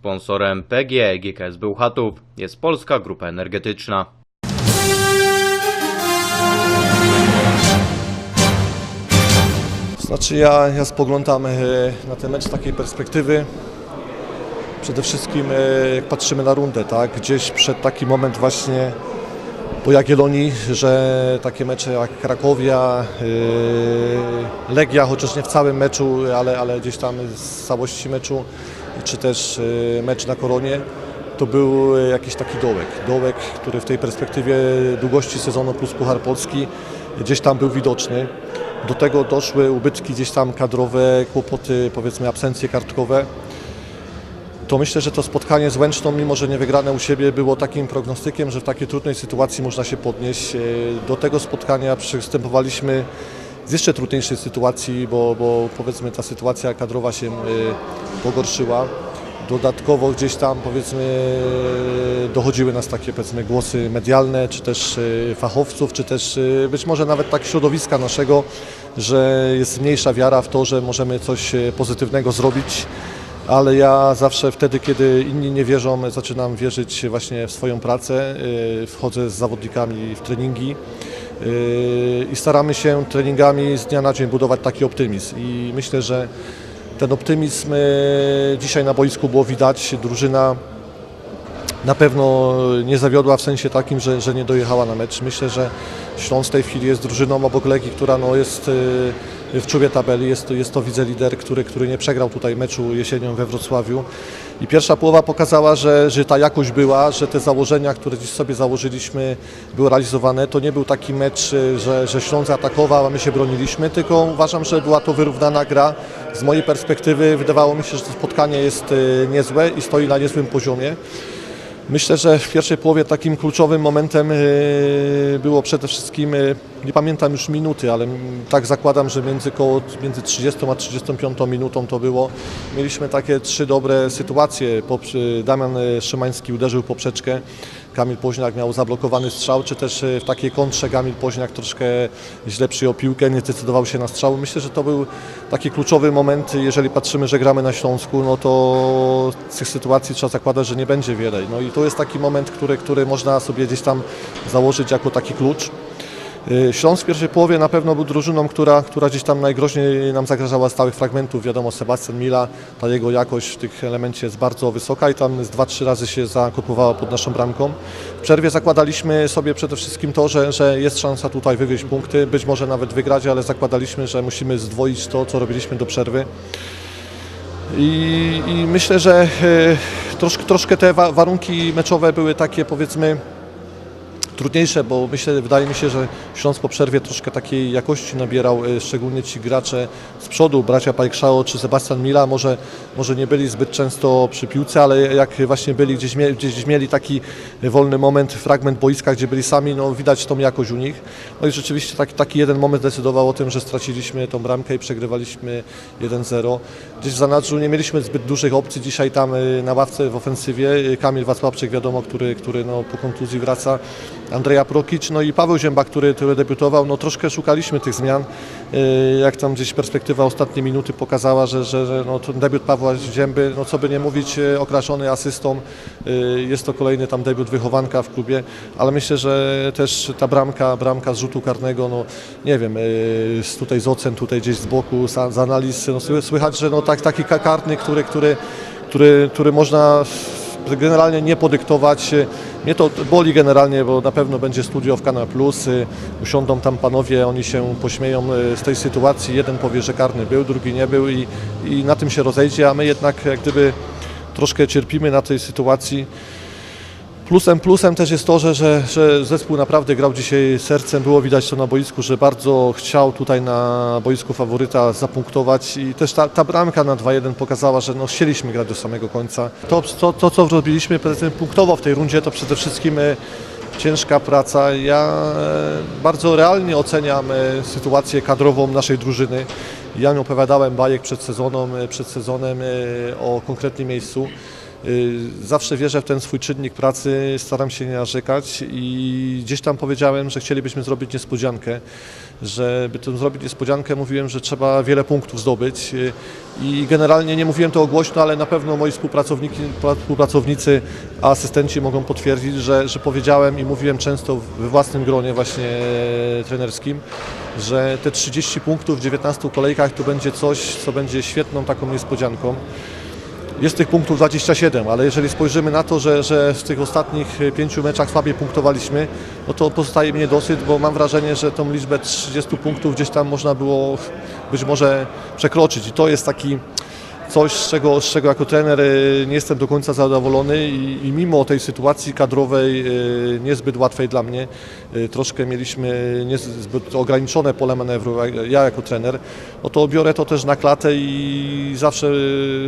Sponsorem PGE GKS Bełchatów jest Polska Grupa Energetyczna. Znaczy ja, ja spoglądam e, na ten mecz z takiej perspektywy. Przede wszystkim e, jak patrzymy na rundę, tak? Gdzieś przed taki moment właśnie po Jagiellonii, że takie mecze jak Krakowia, e, Legia, chociaż nie w całym meczu, ale, ale gdzieś tam z całości meczu, czy też e, mecz na Koronie, to był e, jakiś taki dołek. Dołek, który w tej perspektywie długości sezonu plus Puchar Polski gdzieś tam był widoczny. Do tego doszły ubytki gdzieś tam kadrowe, kłopoty, powiedzmy absencje kartkowe. To myślę, że to spotkanie z Łęczną, mimo że nie wygrane u siebie, było takim prognostykiem, że w takiej trudnej sytuacji można się podnieść. E, Do tego spotkania przystępowaliśmy z jeszcze trudniejszej sytuacji, bo, bo powiedzmy ta sytuacja kadrowa się e, pogorszyła. Dodatkowo gdzieś tam powiedzmy dochodziły nas takie powiedzmy głosy medialne, czy też e, fachowców, czy też e, być może nawet tak środowiska naszego, że jest mniejsza wiara w to, że możemy coś pozytywnego zrobić. Ale ja zawsze wtedy, kiedy inni nie wierzą, zaczynam wierzyć właśnie w swoją pracę. Wchodzę z zawodnikami w treningi i staramy się treningami z dnia na dzień budować taki optymizm. I myślę, że ten optymizm e, dzisiaj na boisku było widać. Drużyna na pewno nie zawiodła w sensie takim, że, że nie dojechała na mecz. Myślę, że Śląsk w tej chwili jest drużyną obok Legii, która no jest y, w czubie tabeli. Jest jest to lider, który, który nie przegrał tutaj meczu jesienią we Wrocławiu. I pierwsza połowa pokazała, że, że ta jakość była, że te założenia, które dziś sobie założyliśmy, były realizowane. To nie był taki mecz, y, że, że Śląsk atakował, a my się broniliśmy, tylko uważam, że była to wyrównana gra. Z mojej perspektywy wydawało mi się, że to spotkanie jest y, niezłe i stoi na niezłym poziomie. Myślę, że w pierwszej połowie takim kluczowym momentem e, było przede wszystkim, e, nie pamiętam już minuty, ale tak zakładam, że między, koło, między 30 a 35 minutą to było. Mieliśmy takie trzy dobre sytuacje. Poprze- Damian e, Szymański uderzył poprzeczkę, Kamil Poźniak miał zablokowany strzał, czy też e, w takiej kontrze Kamil Poźniak troszkę źle przyjął piłkę, nie zdecydował się na strzał. Myślę, że to był taki kluczowy moment, jeżeli patrzymy, że gramy na Śląsku, no to tych sytuacji trzeba zakładać, że nie będzie wiele. No i to jest taki moment, który, który można sobie gdzieś tam założyć jako taki klucz. Y, Śląsk w pierwszej połowie na pewno był drużyną, która, która gdzieś tam najgroźniej nam zagrażała stałych fragmentów. Wiadomo, Sebastian Mila, ta jego jakość w tych elemencie jest bardzo wysoka i tam z dwa, trzy razy się zakotłowała pod naszą bramką. W przerwie zakładaliśmy sobie przede wszystkim to, że, że jest szansa tutaj wywieźć punkty, być może nawet wygrać, ale zakładaliśmy, że musimy zdwoić to, co robiliśmy do przerwy. I, i myślę, że e, troszkę, troszkę te wa- warunki meczowe były takie powiedzmy trudniejsze, bo myślę, wydaje mi się, że Śląsk po przerwie troszkę takiej jakości nabierał, e, szczególnie ci gracze z przodu, bracia Pajkszao czy Sebastian Mila, może, może nie byli zbyt często przy piłce, ale jak właśnie byli, gdzieś, gdzieś mieli taki wolny moment, fragment boiska, gdzie byli sami, no widać tą jakość u nich. No i rzeczywiście taki, taki jeden moment decydował o tym, że straciliśmy tą bramkę i przegrywaliśmy 1-0. Gdzieś w zanadrzu nie mieliśmy zbyt dużych opcji dzisiaj tam y, na ławce w ofensywie. Y, Kamil Wacławczyk wiadomo, który, który no, po kontuzji wraca. Andrzeja Prokic, no i Paweł Zięba, który, który debiutował. No troszkę szukaliśmy tych zmian. Y, Jak tam gdzieś perspektywa ostatniej minuty pokazała, że, że, no, ten debiut Pawła Zięby, no co by nie mówić, y, okraszony asystą. Y, Jest to kolejny tam debiut wychowanka w klubie, ale myślę, że też ta bramka, bramka z rzutu karnego, no nie wiem, tutaj z ocen, tutaj gdzieś z boku, z, analiz, no, sły- słychać, że no tak, taki ka- karny, który, który, który, który można generalnie nie podyktować. Mnie to boli generalnie, bo na pewno będzie studio w Kanal Plus. y, Usiądą tam panowie, oni się pośmieją y, z tej sytuacji. Jeden powie, że karny był, drugi nie był i, i na tym się rozejdzie, a my jednak jak gdyby troszkę cierpimy na tej sytuacji. Plusem, plusem też jest to, że, że, że zespół naprawdę grał dzisiaj sercem. Było widać to na boisku, że bardzo chciał tutaj na boisku faworyta zapunktować i też ta, ta bramka na 2-1 pokazała, że no, chcieliśmy grać do samego końca. To, to, to co robiliśmy punktowo w tej rundzie, to przede wszystkim e, ciężka praca. Ja e, bardzo realnie oceniam e, sytuację kadrową naszej drużyny. Ja nie opowiadałem bajek przed sezonem, przed sezonem o konkretnym miejscu. Y, zawsze wierzę w ten swój czynnik pracy, staram się nie narzekać i gdzieś tam powiedziałem, że chcielibyśmy zrobić niespodziankę. Żeby to zrobić niespodziankę, mówiłem, że trzeba wiele punktów zdobyć y, i generalnie nie mówiłem to głośno, ale na pewno moi współpracownicy, asystenci mogą potwierdzić, że, że powiedziałem i mówiłem często we własnym gronie właśnie e, trenerskim, że te 30 punktów w 19 kolejkach to będzie coś, co będzie świetną taką niespodzianką. Jest tych punktów 27, ale jeżeli spojrzymy na to, że, że w tych ostatnich pięciu meczach słabiej punktowaliśmy, no to pozostaje mi niedosyt, bo mam wrażenie, że tą liczbę 30 punktów gdzieś tam można było być może przekroczyć. I to jest taki coś, z czego, z czego jako trener y, nie jestem do końca zadowolony i, i mimo tej sytuacji kadrowej y, niezbyt łatwej dla mnie, y, troszkę mieliśmy niezbyt ograniczone pole manewru, ja jako trener, no to biorę to też na klatę i zawsze,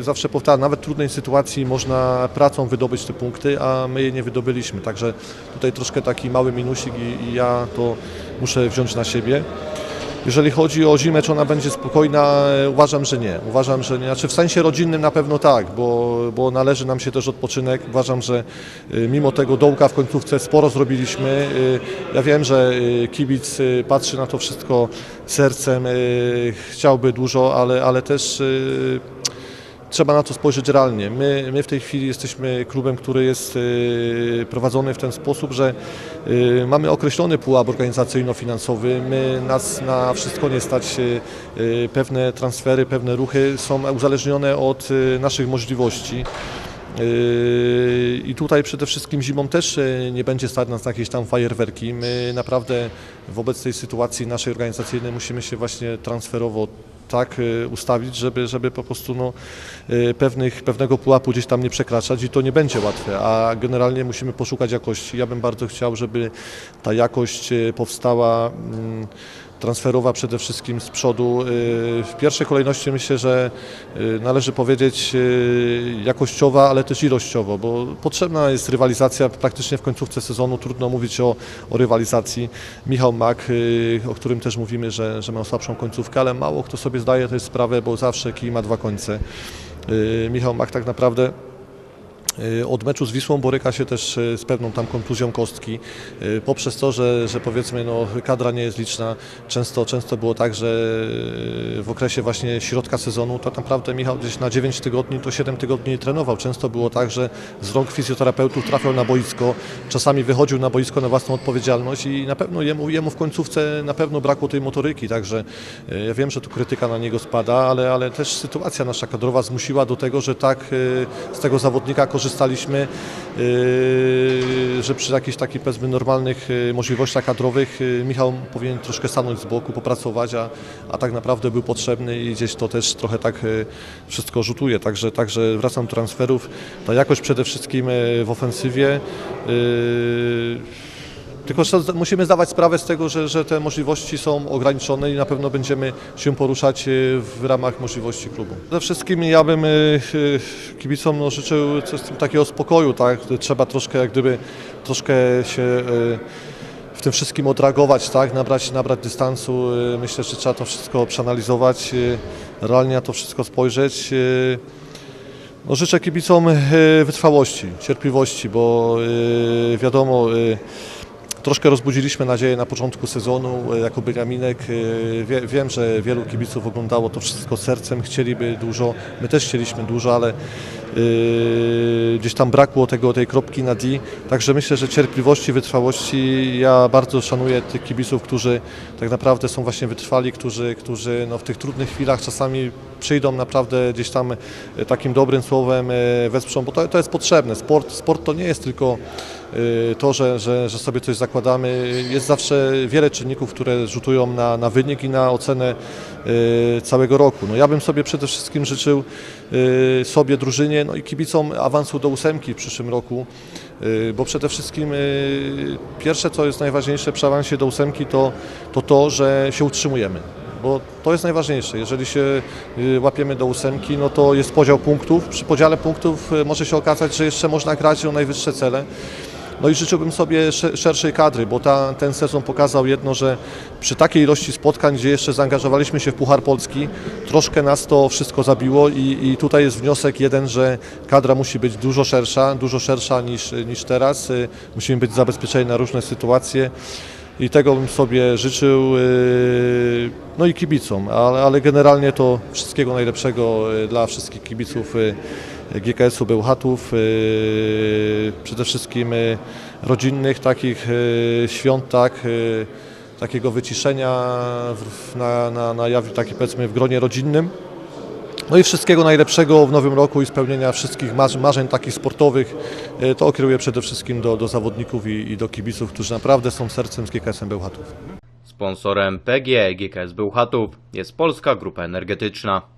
zawsze powtarzam, nawet w trudnej sytuacji można pracą wydobyć te punkty, a my je nie wydobyliśmy, także tutaj troszkę taki mały minusik i, i ja to muszę wziąć na siebie. Jeżeli chodzi o zimę, czy ona będzie spokojna, e, uważam, że nie. Uważam, że nie. Znaczy w sensie rodzinnym na pewno tak, bo, bo należy nam się też odpoczynek. Uważam, że y, mimo tego dołka w końcówce sporo zrobiliśmy. Y, Ja wiem, że kibic patrzy na to wszystko sercem, chciałby dużo, ale, ale też trzeba na to spojrzeć realnie. My, my w tej chwili jesteśmy klubem, który jest y, prowadzony w ten sposób, że y, mamy określony pułap organizacyjno-finansowy. My, nas na wszystko nie stać. y, Pewne transfery, pewne ruchy są uzależnione od naszych możliwości. I tutaj przede wszystkim zimą też nie będzie stać nas na jakieś tam fajerwerki. My naprawdę wobec tej sytuacji naszej organizacyjnej musimy się właśnie transferowo tak e, ustawić, żeby, żeby po prostu no, e, pewnych, pewnego pułapu gdzieś tam nie przekraczać i to nie będzie łatwe, a generalnie musimy poszukać jakości. Ja bym bardzo chciał, żeby ta jakość e, powstała mm, transferowa przede wszystkim z przodu. Y, W pierwszej kolejności myślę, że y, należy powiedzieć y, jakościowa, ale też ilościowo, bo potrzebna jest rywalizacja praktycznie w końcówce sezonu. Trudno mówić o, o rywalizacji. Michał Mak, o którym też mówimy, że, że miał słabszą końcówkę, ale mało kto sobie zdaje też sprawę, bo zawsze kij ma dwa końce. Michał Mak tak naprawdę Od meczu z Wisłą boryka się też y, z pewną tam kontuzją kostki. Y, Poprzez to, że, że powiedzmy no, kadra nie jest liczna, często, często było tak, że y, w okresie właśnie środka sezonu to naprawdę Michał gdzieś na 9 tygodni to 7 tygodni trenował. Często było tak, że z rąk fizjoterapeutów trafiał na boisko, czasami wychodził na boisko na własną odpowiedzialność i na pewno jemu, jemu w końcówce na pewno brakło tej motoryki, także y, ja wiem, że tu krytyka na niego spada, ale, ale też sytuacja nasza kadrowa zmusiła do tego, że tak y, z tego zawodnika korzystaliśmy, y, że przy jakichś takich powiedzmy normalnych y, możliwościach kadrowych y, Michał powinien troszkę stanąć z boku, popracować, a, a tak naprawdę był potrzebny i gdzieś to też trochę tak wszystko rzutuje. Także, także wracam do transferów. Ta jakość przede wszystkim w ofensywie. Tylko musimy zdawać sprawę z tego, że, że te możliwości są ograniczone i na pewno będziemy się poruszać y, w ramach możliwości klubu. Przede wszystkim ja bym y, y, kibicom no, życzył coś takiego spokoju, tak? Trzeba troszkę jak gdyby troszkę się w tym wszystkim odreagować, tak? nabrać, nabrać dystansu. Myślę, że trzeba to wszystko przeanalizować, realnie na to wszystko spojrzeć. no, życzę kibicom wytrwałości, cierpliwości, bo wiadomo, troszkę rozbudziliśmy nadzieję na początku sezonu y, jako Beniaminek. Y, Wie, wiem, że wielu kibiców oglądało to wszystko sercem, chcieliby dużo, my też chcieliśmy dużo, ale gdzieś tam brakło tego, tej kropki na D. Także myślę, że cierpliwości, wytrwałości. Ja bardzo szanuję tych kibiców, którzy tak naprawdę są właśnie wytrwali, którzy, którzy no, w tych trudnych chwilach czasami przyjdą naprawdę gdzieś tam e, takim dobrym słowem, e, wesprzą, bo to, to jest potrzebne. Sport, sport to nie jest tylko e, to, że, że, że sobie coś zakładamy. Jest zawsze wiele czynników, które rzutują na, na wynik i na ocenę całego roku. No ja bym sobie przede wszystkim życzył e, sobie, drużynie, no i kibicom awansu do ósemki w przyszłym roku, e, bo przede wszystkim pierwsze, co jest najważniejsze przy awansie do ósemki, to to, to że się utrzymujemy bo to jest najważniejsze. Jeżeli się y, łapiemy do ósemki, no to jest podział punktów. Przy podziale punktów y, może się okazać, że jeszcze można grać o najwyższe cele. No i życzyłbym sobie sze- szerszej kadry, bo ta, ten sezon pokazał jedno, że przy takiej ilości spotkań, gdzie jeszcze zaangażowaliśmy się w Puchar Polski, troszkę nas to wszystko zabiło i, i tutaj jest wniosek jeden, że kadra musi być dużo szersza, dużo szersza niż, niż teraz. Y, Musimy być zabezpieczeni na różne sytuacje. I tego bym sobie życzył, yy, no i kibicom, ale, ale generalnie to wszystkiego najlepszego yy, dla wszystkich kibiców GKS-u Bełchatów, yy, przede wszystkim yy, rodzinnych takich yy, świąt, tak, takiego wyciszenia w, na, na, na jawie, takie powiedzmy w gronie rodzinnym. No i wszystkiego najlepszego w nowym roku i spełnienia wszystkich marzeń, takich sportowych. To kieruję przede wszystkim do, do zawodników i, i do kibiców, którzy naprawdę są sercem z GKS-em Bełchatów. Sponsorem PGE GKS Bełchatów jest Polska Grupa Energetyczna.